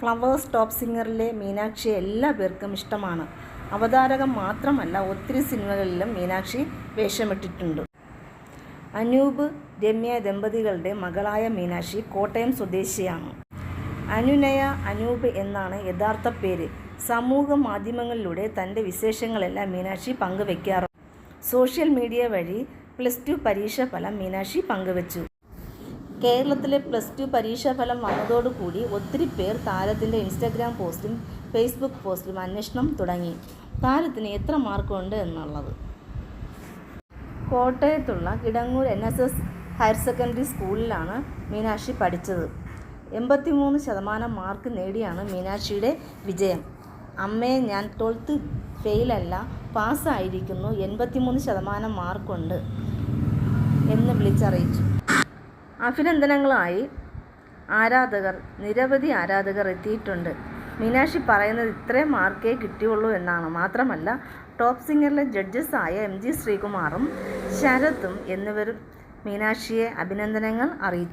Flowers top സിംഗറിലെ Meenakshi എല്ലാ പേർക്കും ഇഷ്ടമാണ്. അവതാരകം മാത്രമല്ല ഒത്തിരി സിനിമകളിലും മീനാക്ഷി വേഷമിട്ടിട്ടുണ്ട്. അനൂപ് രമ്യ ദമ്പതികളുടെ മകളായ മീനാക്ഷി കോട്ടയം സ്വദേശിയാണ്. അനുനയ അനൂപ് എന്നാണ് യഥാർത്ഥ പേര്. സമൂഹ മാധ്യമങ്ങളിലൂടെ തന്റെ വിശേഷങ്ങളെല്ലാം മീനാക്ഷി പങ്കുവെക്കാറുണ്ട്. സോഷ്യൽ മീഡിയ വഴി പ്ലസ് ടു പരീക്ഷ ഫലം മീനാക്ഷി പങ്കുവച്ചു. കേരളത്തിലെ പ്ലസ് ടു പരീക്ഷാഫലം വന്നതോടുകൂടി ഒത്തിരി പേർ താരത്തിന്റെ ഇൻസ്റ്റഗ്രാം പോസ്റ്റും ഫേസ്ബുക്ക് പോസ്റ്റിലും അന്വേഷണം തുടങ്ങി. താരത്തിന് എത്ര മാർക്കുണ്ട് എന്നുള്ളത്. കോട്ടയത്തുള്ള Kidangoor N S S higher secondary സ്കൂളിലാണ് മീനാക്ഷി പഠിച്ചത്. എൺപത്തിമൂന്ന് ശതമാനം മാർക്ക് നേടിയാണ് മീനാക്ഷിയുടെ വിജയം. അമ്മയെ ഞാൻ ട്വൽത്ത് ഫെയിലല്ല പാസ്സായിരിക്കുന്നു. എൺപത്തിമൂന്ന് ശതമാനം മാർക്കുണ്ട് എന്ന് വിളിച്ചറിയിച്ചു. അഭിനന്ദനങ്ങളായി ആരാധകർ നിരവധി ആരാധകർ എത്തിയിട്ടുണ്ട്. മീനാക്ഷി പറയുന്നത് ഇത്രയും മാർക്കേ കിട്ടിയുള്ളൂ എന്നാണ്. മാത്രമല്ല ടോപ്പ് സിംഗറിലെ ജഡ്ജസായ എം ജി ശ്രീകുമാറും ശരത്തും എന്നിവരും മീനാക്ഷിയെ അഭിനന്ദനങ്ങൾ അറിയിച്ചു.